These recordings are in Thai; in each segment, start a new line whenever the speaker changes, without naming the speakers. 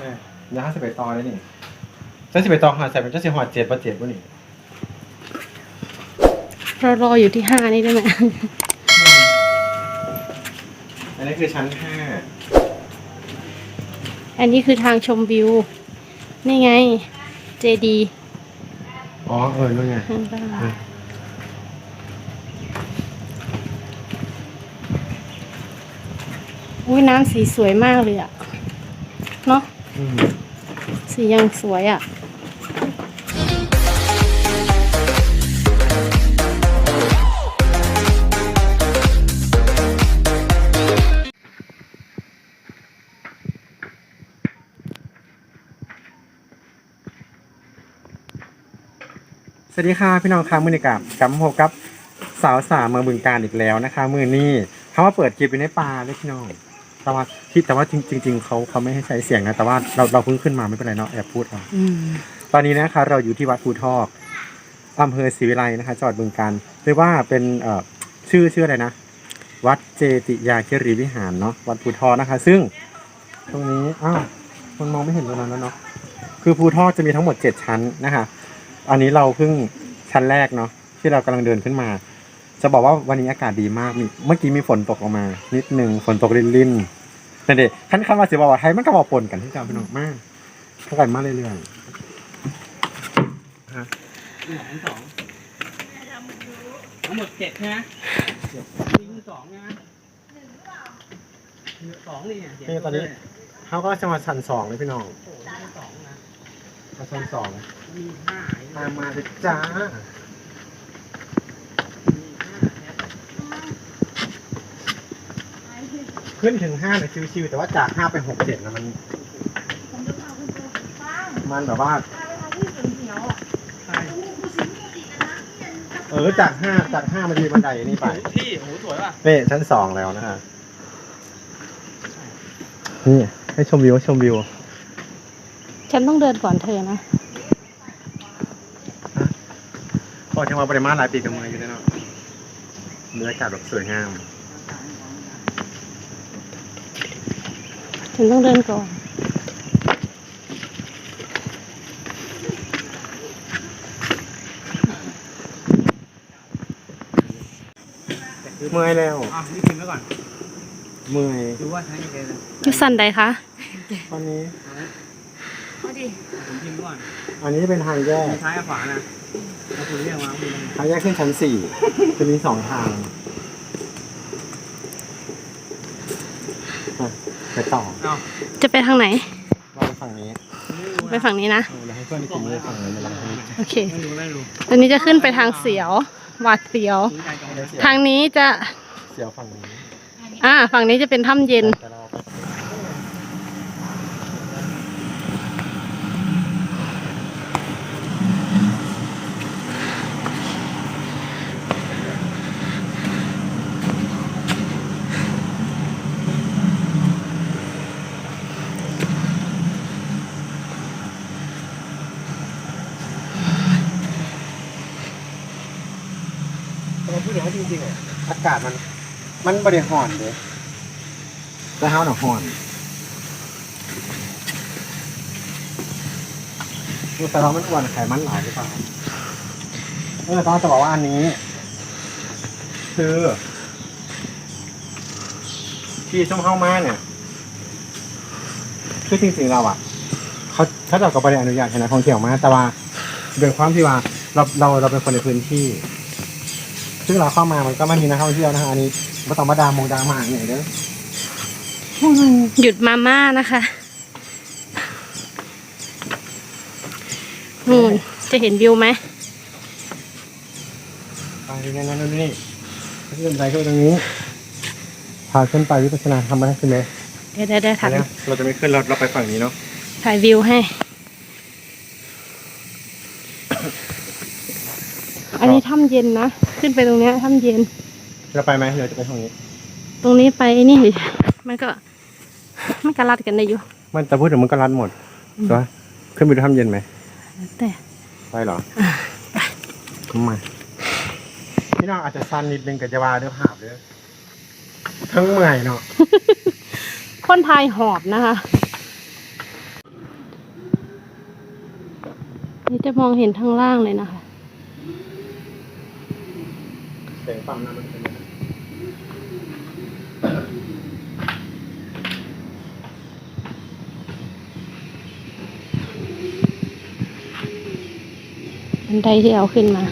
แม่ยาสิบไปต่อเลยนี่จะสิบไปต่อหาใส่เป็นจะสิหอดเจ็ดประเจ็ดวะนี่
เรารออยู่ที่ห้านี่ได้ไหม
อันนี้คือชั้นห้า
อันนี้คือทางชมวิว นี่ไง เจดี
อ๋อเออนู่นไง
ข้างล่าง
อืม
อุ้ยน้ำสีสวยมากเลยอะเนาะ
อืม
สียังสวยอะ
สวัสดีค่ะพี่น้องค่ะมือนี้กับกับพบกับสาวสามเมืองบึงการอีกแล้วนะคะ มือนี้เขามาเปิดคลิปอยู่ในป่าเลยพี่น้อง แต่ว่าที่แต่ว่าจริงจริง ๆเขาเขาไม่ให้ใช้เสียงนะแต่ว่าเราเราเพิ่งขึ้นมาไม่เป็นไรเนาะแอบพูดเอา
อืม
ตอนนี้นะคะ เราอยู่ที่วัดภูทอกอำเภอศรีวิไลนะคะจังหวัดบึงกาฬเรียกว่าเป็นเอ่อชื่อชื่ออะไรนะ วัดเจติยาคิรีวิหารเนาะวัดภูทอกนะคะ ซึ่ง ตรงนี้อ้าวมันมองไม่เห็นตรงนั้นแล้วเนาะคือภูทอกจะมีทั้งหมดเจ็ดชั้นนะคะ อันนี้เราเพิ่งชั้นแรกเนาะที่เรากำลังเดินขึ้นมา จะบอกว่าวันนี้อากาศดีมากมีเมื่อกี้มีฝนตกลงมา นิดหนึ่งฝนตกรินๆนั่นเด็ขั้นขั้นว่าสิบอกว่าไทยมันก็บอกปนกันที่จำเป็นออกมากเท่ากันมากเรื่อยๆฮะ
หนึ่งสองทั้งหมดเจ็ดใช่ไหมมีมือสองใช่ไหมสองนี่เนี่ย
นี่ตอนนี้เขาก็จะมาชั้นสองเลยพี่น้อง
โอ้โหมีสองนะ
มาชั้นสอง
มีห้า
ตามมาเลยจ้า
มีห้าเนี่ย
ขึ้นถึงห้าเนี่ยชิวๆแต่ว่าจากห้าไปหกเจ็ดนะมัน มันแบบว่า
ใช่
เออจากห้าจากห้ามันจะมีบันไดนี่ไป
พี่โอ้โหสวยป่ะ
นี่ชั้นสองแล้วนะฮะนี่ให้ชมวิวให้ชมวิว
ฉันต้องเดินก่อนเธอนะ
พอจังหวะปริมาณหลายปีกับมืออยู่แน่นอนบรรยากาศแบบสวยงาม
ฉันต้องเดินก่อน
เมื่อยแล้ว
อะนี่พิมพ์ไว้ก่อน
เมื่อย
ดูว่าใช้ยังไงเลย
อยู่สันใดคะ
ตอนนี้
เอาดิ
ผมพิมพ์ไว้ก่อน
อันนี้เป็นทางแยก
มีซ้ายกับขวานะถ้าคุณเรียกมาคุณ
ทางแยกขึ้นชั้นสี่จะมีสองทางอะ ไปต่อ
เอ้า
จะไปทางไหน
เราไปฝั่งนี้
ไปฝั่งนี้นะ
เออเราให้เพื่อนไปกินด้วยฝั่งนี้เราให้
โอเค
ไม่รู้ไม่รู้
ตอนนี้จะขึ้นไปทางเสียวหวาดเสียว
ถึงใจก่อน
ทางนี้จะ
เสียวฝั่งนี้
อ่าฝั่งนี้จะเป็นถ้ำเย็น
แต่เราไปแต่เราพูดถึงว่าจริงๆอะอากาศมัน มันบริหอนเลยแต่เฮาหน่ะหอนดูแต่เรามันอ้วนไขมันหลายหรือเปล่าเออต้องจะบอกว่าอันนี้ คือที่ช่วงเข้ามาเนี่ย คือจริงๆเราอะ เขาเขาจะกับบริอนุญาตให้นักท่องเที่ยวมา แต่ว่าโดยความที่ว่าเราเราเราเป็นคนในพื้นที่ ซึ่งเราเข้ามามันก็ไม่มีนักท่องเที่ยวนะฮะอันนี้ไม่ต้องมาดามมงดามาเนี่ยเด้อ
หยุดมาม่านะคะนู่นจะเห็นวิวไหม
ไปนั่นนั่นนี่นี่ขึ้นไปขึ้นตรงนี้พาขึ้นไปวิปัสสนาทำอะไรขึ้นไหม
เดี๋ยวเดี๋ยวเดี๋ยวถ่าย
เนี่ยเราจะไม่ขึ้นเราเราไปฝั่งนี้เนาะ
ถ่ายวิวให้ อันนี้ ถ้ำเย็นนะ ขึ้นไปตรงเนี้ยถ้ำเย็น
เราไปไหมเดี๋ยวจะไปทางนี้
ตรงนี้ไปนี่ดิมันก็ มันก็ลัดกันได้อยู่
มันแต่พูดถึงมันก็รัดหมดใช่ไหมขึ้นไปดูถ้ำเย็นไหม
แต่
ไปเหรอทำไมพี่น้องอาจจะสั้นนิดนึงกับจะวาเด้อภาพเด้อทั้งเมื่อยเนาะ
คนไทยหอบนะคะนี่จะมองเห็นทางล่างเลยนะคะ
เสียงปั๊มน้ำมันเป็นยังไง
บันไดที่เอาขึ้นมา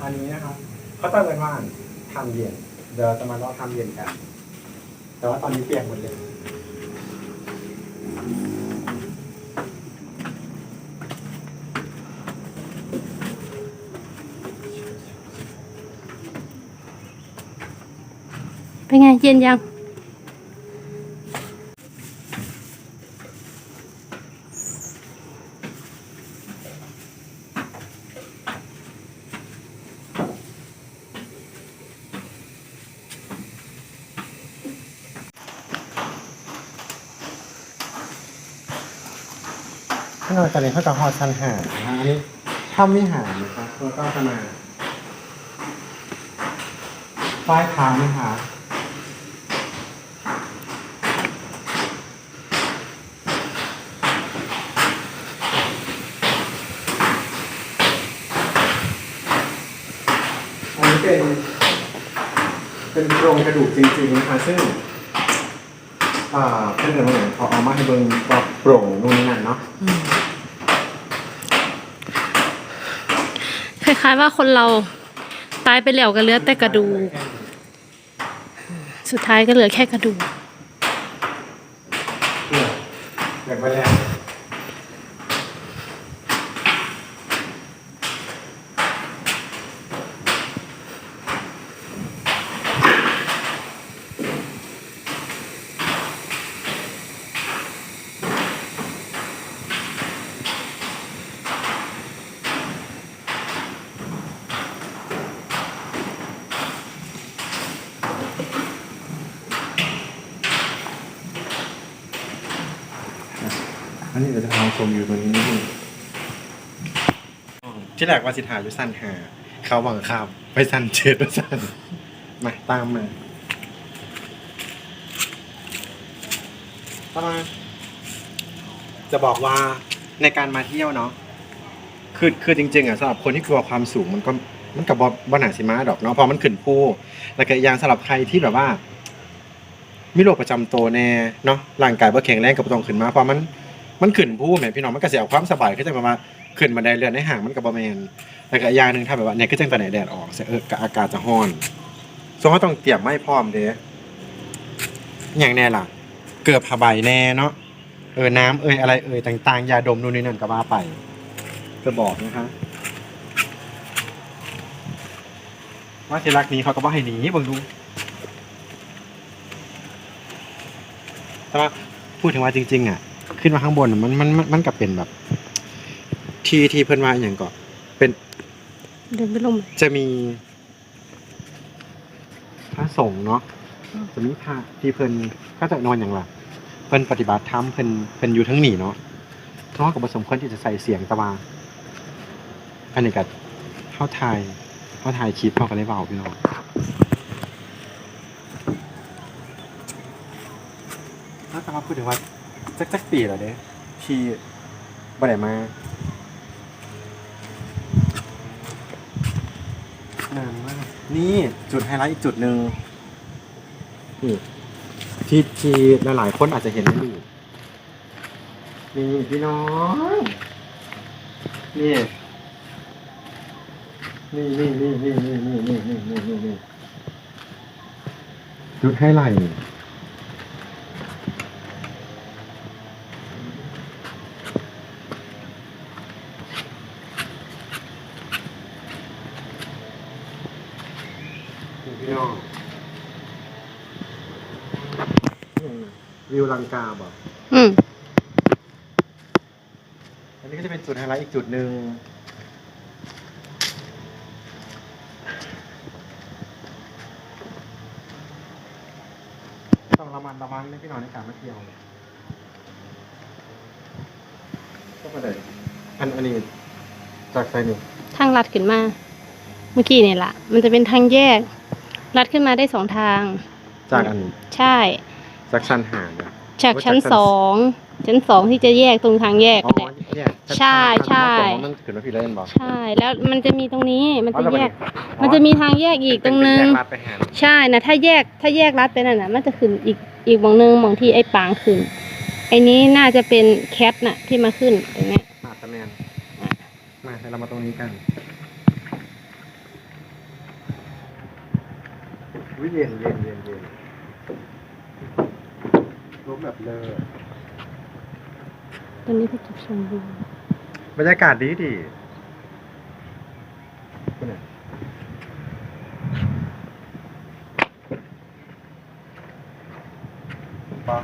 อันนี้นะครับเขาตั้งเป็นว่าทำเย็นเดี๋ยวจะมาลองทำเย็นกัน แต่ว่าตอนนี้เปียกหมดเลย
เป็นไงเย็นยัง
ถ้าเราตอนนี้เขาจะหอชันหาดนะฮะอันนี้ถ้ำวิหารนะครับแล้วก็จะมาป้ายทางนะคะอันนี้เป็น เป็นโครงกระดูกจริงๆนะคะซึ่งอ่าเพื่อนๆเหมือนเขาเอามาให้เบิ่งว่าโปร่งนู่นนี่นั่นเนาะ
คล้ายๆว่าคนเราตายไปแล้วก็เหลือแต่กระดูก สุดท้ายก็เหลือแค่กระดูก
เนี่ยแบบไปแล้วอันนี้เดี๋ยวจะทำช มอยู่ตรงนี้ที่แรกว่าสิทธาอยู่สั้นหา เขาบังคับไปสั้นเจ็ดไปสั้นมาตามมาประมาจะบอกว่าในการมาเที่ยวเนาะคือคือจริง ๆอะสำหรับคนที่กลัวความสูงมันก็มันกับบอบหนาสิมาดอกเนาะเพอมันขึ้นภูแล้วก็อย่างสำหรับใครที่แบบว่ามีโรคประจำตัวแน่เนาะร่างกายบ่แข็งแรงก็บ่ต้องขึ้นมาเพราะมัน มันขึ้นภูแหมพี่น้องมันก็สิเอาความสบายคือจังแบบว่าขึ้นบันไดเลื่อนในห้างมันก็บ่แมนแล้วก็อย่างหนึ่งถ้าแบบว่าเนี่ยคือจังตอนไหนแดดออกเออก็อากาศจะร้อนส่วนเขาต้องเตรียมไม้พร้อมเด้อย่างแน่ล่ะ เกือบผ้าใบแน่เนาะเออน้ำเอยอะไรเอยต่างๆ ยาดมนู่นนี่นั่นก็ว่าไปจะบอกนะคะว่าที่รักนี้เขาก็บ่ให้หนีเบิ่งดูแต่ว่าพูดถึงว่าจริง ๆ อะ ขึ้นมาข้างบนอะมันมันมันมันกับเป็นแบบ ที่ที่เพื่อนว่าอย่างก่อนเป็น
เดินไปลง
จะมีพระสงฆ์เนาะจะมีพระที่เพิ่นก็จะนอนอย่างไรเพิ่นปฏิบัติธรรมเพิ่นเพิ่นอยู่ทั้งหนีเนาะเพราะว่ากับผสมคนที่จะใส่เสียงตะวาอันนี้กับเข้าไทยเข้าไทยคลิปเขาก็เลยเบาพี่น้องถ้าจะมาพูดถึงว่า จักจักปีแล้วเด้ที่บ่ได้มานานมากนี่จุดไฮไลท์อีกจุดหนึ่งนี่ที่ที่หลายๆคนอาจจะเห็นไม่อยู่นี่พี่น้องนี่นี่นี่นี่นี่นี่นี่นี่นี่นี่นี่นี่จุดไฮไลท์นี่นี่พี่น้องนี่ วิวลังกาบ่
อืม
อันนี้ก็จะเป็นจุดไฮไลท์อีกจุดหนึ่งต้องระมัดระวังนะพี่น้องในการมาเที่ยวก็มาเลยอันอันนี้จากไซนี่
ทางลัดขึ้นมา เมื่อกี้เนี่ยละมันจะเป็นทางแยก ลัดขึ้นมาได้สองทาง
จากอัน
ใช่
จากชันหาดอะ
จากชั้น
ว่าจากชั้น
สองชั้นสองที่จะแยกตรงทางแยก
อ๋อ
เนี่ย
เนี่ย
ใช่ใช่
มันขึ้นมาพี่เล่นบอก
ใช่แล้วมันจะมีตรงนี้มัน
อ๋อ
จะ
แล้ว
แยก
อ๋อ
มันจะมีทางแยกอีกตรงนึง
เป็นแยกลัดไปหา
ใช่นะถ้าแยกถ้าแยกรัดไปนั่นน่ะ มันจะขึ้นอีกอีกหมองนึงหมองที่ไอ้ปางขึ้นไอ้นี้น่าจะเป็นแคทน่ะที่มาขึ้นตรงเนี้ย
มาตะแมนมาให้เรามาตรงนี้กันวิเย็นเย็นเย็นเย็น รูปแบบเลอ
ตรงนี้เป็นจุดชมวิว
บรรยากาศดีดีปะ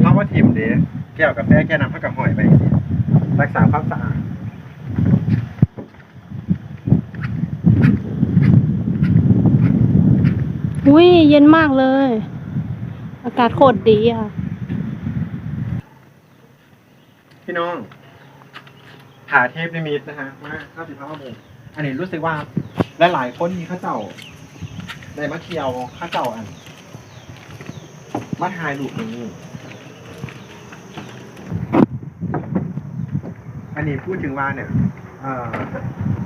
เพราะว่าทีมเดแก้วกาแฟแก้น้ำพักกับหอยไป รักษาความสะอาด
อุ้ยเย็นมากเลยอากาศโคตรดีอะ
พี่น้องหาเทพนิมิตนะฮะมาเข้าสิบห้าโมงอันนี้รู้สึกว่าหลายๆคนมีข้าเจ้าได้มาเที่ยวข้าเจ้าอันมาถ่ายรูปนี้ อันนี้พูดถึงว่าเนี่ย เออ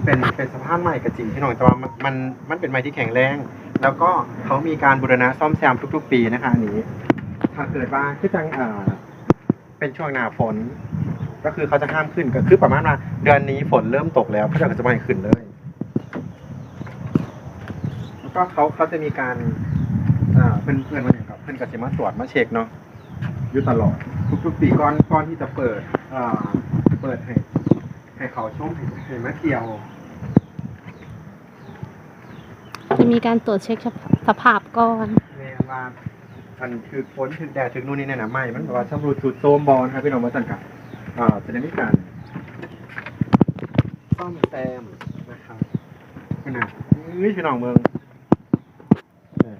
เป็นเป็นสะพานใหม่ก็จริงพี่น้องแต่ว่ามันมันมันเป็นไม้ที่แข็งแรง แล้วก็เขามีการบูรณะซ่อมแซมทุก ๆ ปีนะคะอันนี้ถ้าเกิดว่าคือจังเอ่อเป็นช่วงหน้าฝน ก็คือเขาจะห้ามขึ้นก็คือประมาณว่าเดือนนี้ฝนเริ่มตกแล้วเขาจะจะไม่ขึ้นเลย แล้วก็เขาเขาจะมีการอ่าเพื่อนเพื่อนมาอย่างกับเพื่อนกับสิมาตรวจมาเช็คเนาะอยู่ตลอดทุกๆปีก่อนก่อนที่จะเปิดอ่าเปิดให้ให้เขาชมให้ให้มาเที่ยว
จะมีการตรวจเช็คสภาพก่อน
แม่ว่ามันคือฝนถึงแดดถึงนู่นนี่นั่นนะไม่มันแบบว่าชำรุดสุดโทรมบอลครับพี่น้องมาสั่งกับอ่าจะได้มีการซ่อมแซมนะครับขนาดนี่พี่น้องเมืองเนี่ย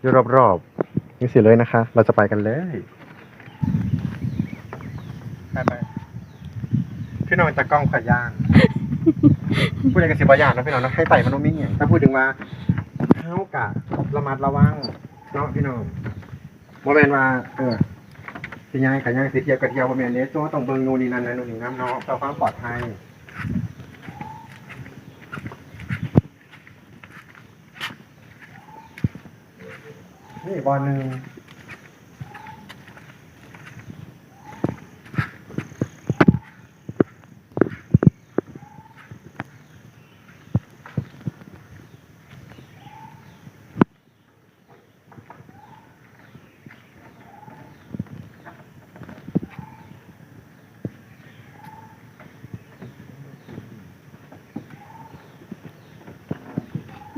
อยู่รอบๆนี่สิเลยนะคะ เราจะไปกันเลยไปไปพี่น้องจะกล้องขย่าง พูดอะไรกันสิบอย่างนะพี่น้องนะให้ไต่มันต้องมีอย่งถ้าพูดถึงว่าเท้ากะระมัดระวังเนาะพี่น้องโมเมนว่า เออสิยายขย่างสิเทียบกับเทียวโมเมนเนี้ยตัวต้องเบิ่งนู่นนี่นั่นนะนู่นนี่น้ำเนาะเพื่อความปลอดภัยนี่บอลหนึ่ง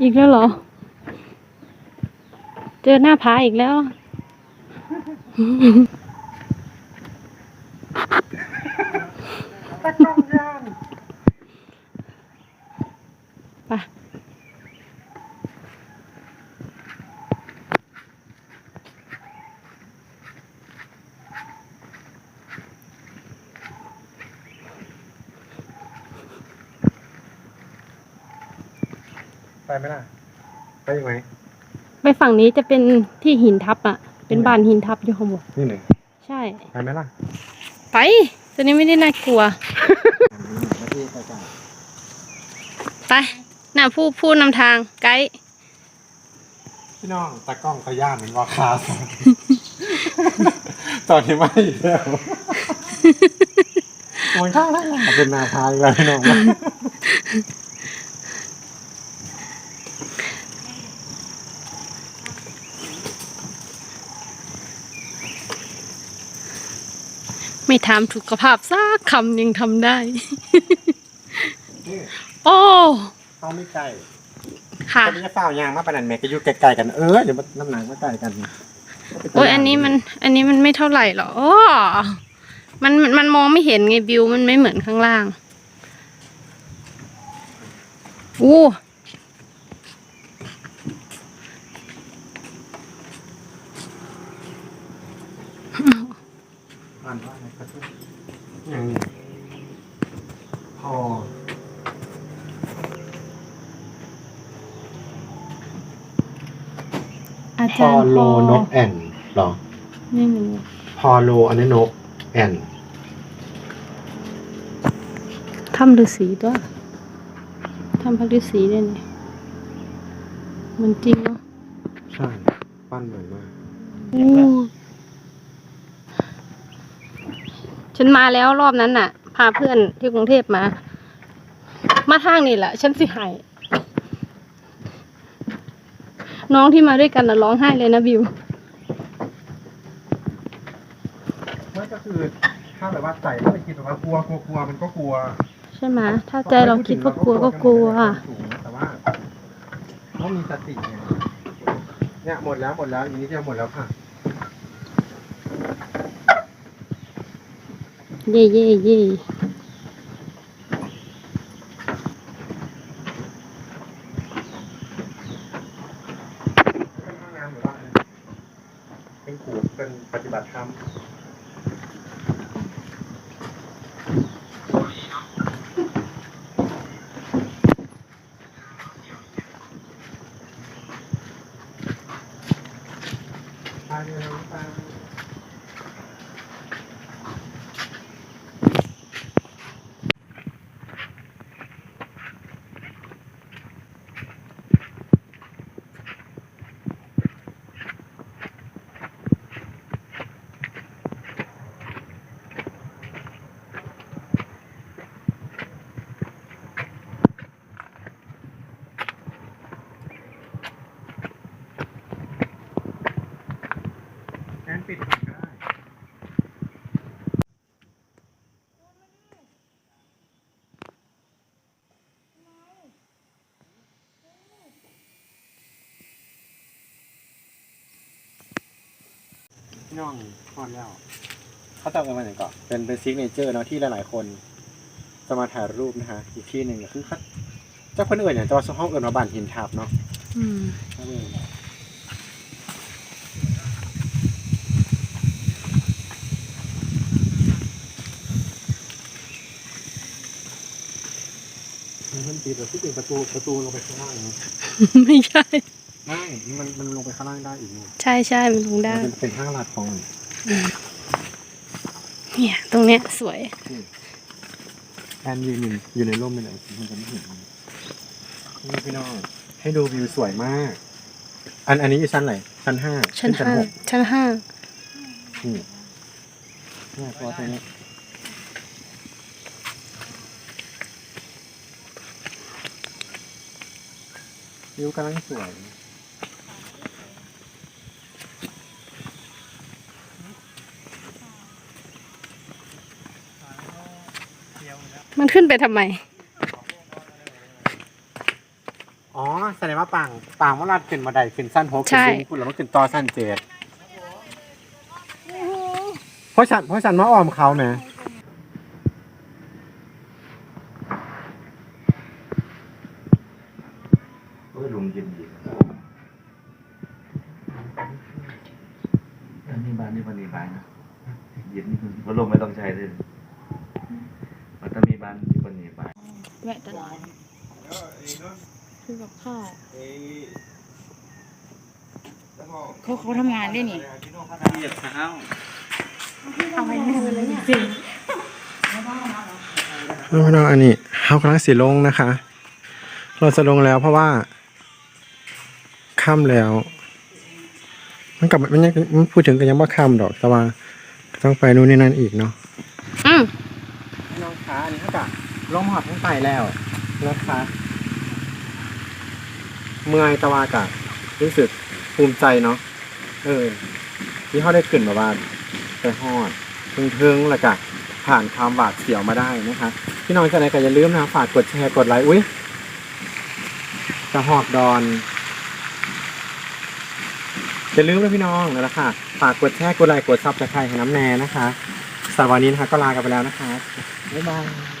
อีกแล้วเหรอ เจอหน้าผาอีกแล้ว
ตะกล้องย่าง
ไป
ไปไหมล่ะไปยังไง
ไปฝั่งนี้จะเป็นที่หินทับอะ เป็นบ้านหินทับอยู่ข้างบน
นี่หนึ่ง
ใช่
ไปไหมล่ะ
ไปตัวนี้ไม่ได้น่ากลัว
มาที่ไปกัน
ไปน่ะผู้ผู้นำทางไกด์
พี่น้องตากล้องเขาย่านเหมือนว่าคาสอนตอนนี้ไม่อีกแล้วโอ้ยข้างล่างเป็นนาพายแล้วพี่น้อง
ไม่ถามสุขภาพสักคำยังทำได้
นี่
โอ้
เขาไม่ไกล
ค่ะ
ตอนนี้จะเฝ้ายางมาปานนันแม่ก็อยู่ไกลๆกันเออเดี๋ยวมันน้ำหนักมาใกล้กัน
โอ้ยอันนี้มัน อันนี้มันไม่เท่าไหร่หรอกโอ้มันมันมันมองไม่เห็นไงวิวมันไม่เหมือนข้างล่าง อู้
อ่านว่า อะไรครับอย่างนี้พอ
อา
พ
จา
อ
รย์
โล
พ
นกแอ่นเหรอ
นี่มัน
พอโลอันนี้นกแอน
ทำฤาษีตัวทำพระฤาษีได้เนี่ยมันจริงเนาะ
ใช่ ปั้นเหมือนมาก
ฉันมาแล้วรอบนั้นน่ะ พาเพื่อนที่กรุงเทพมา มาทางนี่แหละฉันสิหายน้องที่มาด้วยกันน่ะร้องไห้เลยนะบิว
ไม่ก็คือถ้าแบบว่าใจถ้าไปคิดแบบว่ากลัวกลัวกลัวมันก็กลัว
ใช่ไหมถ้าใจเราคิดว่ากลัวก็กลัว
แต่ว่าต้องมีสติไงเนี่ยหมดแล้วหมดแล้วอย่างนี้จะหมดแล้วค่ะ
เย่เย่เย่
เป็นห้องน้ำหรือว่าเป็นขูดเป็นปฏิบัติธรรมไปเลยน้องตาลงั้นปิดก่อนก็ได้ ย่องทอดแล้วเขาตัดกันมาอย่างก่อนเป็นเป็นซิกเนเจอร์เนาะที่หลายๆคน จะมาถ่ายรูปนะฮะอีกที่หนึ่งก็คือเขาเจ้าคนอื่นเนี่ยจะว่าห้องอื่นมาบ้านหินทับเนาะ
อืม
ถ้าเรื่องมันปิดแบบที่ปิดประตูประตูลงไปข้างล่างเนาะ
ไม่ใช่
ไม่มันมันลงไปข้างล่างได้อีกเนาะ
ใช่ใช่มันลงได้
มันเป็นเป็นห้างลาดของมัน
เนี่ย ตรงเนี้ยสวย
แอนยืนอยู่อยู่ในร่มไปไหนมันจะไม่เห็นมันนี่พี่น้องให้ดูวิวสวยมาก อันอันนี้อยู่ชั้นไหนชั้นห้า
ชั้น
ขึ้
ห้า
หก
ชั้นห้า
นี่เนี่ยตัวตรงนี้วิวกำลังสวย
มันขึ้นไปทำไม
อ๋อแสดงว่าปางปางว่าลาดขึ้นมาไดขึ้นสั้นหก
ใช่
ขึ้นลิงคุณแล้วมันขึ้นต่อสั้นเจ็ดเพราะฉันเพราะฉันมาอ้อมเขาไหม
เออลุงยินดีอันนี้บ้านนี่วันนี้บ้านนะยินนี่พัดลมไม่ต้องใช้เลยมันต้องมี บ้านที่วันนี้บ้าน
แวะตลาดคือกับข้าว
เขาเขาทำงานได้นี่
เหยียบเท้า
ทำไมไม่เลยเนี่ย
น้องน้องอันนี้เขากำลังสีลงนะคะ เราจะลงแล้วเพราะว่าค่ำแล้ว มันกลับมันยังมันพูดถึงกันยังว่าค่ำดอกแต่ว่าต้องไปนู่นนี่นั่นอีกเนาะ
อืม
น้องคะอันนี้เท่ากับ ลงหอดทั้งไปแล้วนะคะเมื่อยตะวากะรู้สึกภูมิใจเนาะเออที่เขาได้ขึ้นมาว่าไปหอดทิงๆแล้วก็ผ่านความหวาดเสียวมาได้นะคะพี่น้องจะไหนก็อย่าลืมนะฝากกดแชร์กดไลค์อุ้ยจะหอบดอนอย่าลืมนะพี่น้องนั่นแหละค่ะฝากกดแชร์กดไลค์กดซับสไครต์ให้น้ำแน่นะคะสำหรับวันนี้นะคะก็ลากันไปแล้วนะคะบ๊ายบาย